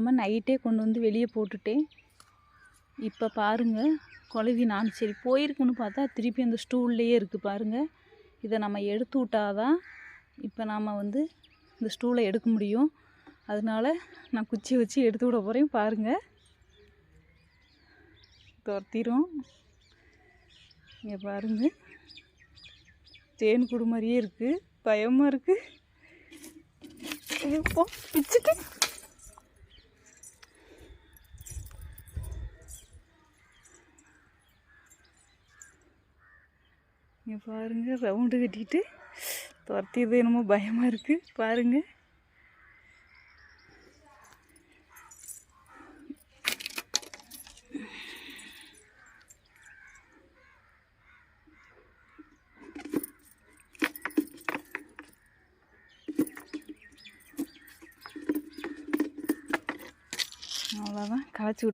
போடாமல் நைட்டே கொண்டு வந்து வெளியே போட்டுட்டேன். இப்போ பாருங்கள் குழவி நான் சரி போயிருக்குன்னு பார்த்தா திருப்பி அந்த ஸ்டூல்லையே இருக்குது பாருங்கள் இதை நம்ம எடுத்து விட்டாதான் இப்போ நாம் வந்து இந்த ஸ்டூலை எடுக்க முடியும். அதனால நான் குச்சி வச்சு எடுத்து விட போகிறேன் பாருங்கள் துரத்திரும். இங்கே பாருங்கள் தேன் குடு மாதிரியே இருக்குது பயமாக இருக்குது இப்போ பிச்சுட்டு இங்கே பாருங்கள் ரவுண்டு கட்டிட்டு துரத்தியது என்னமோ பயமாக இருக்குது பாருங்க. அவ்வளோதான் களைச்சி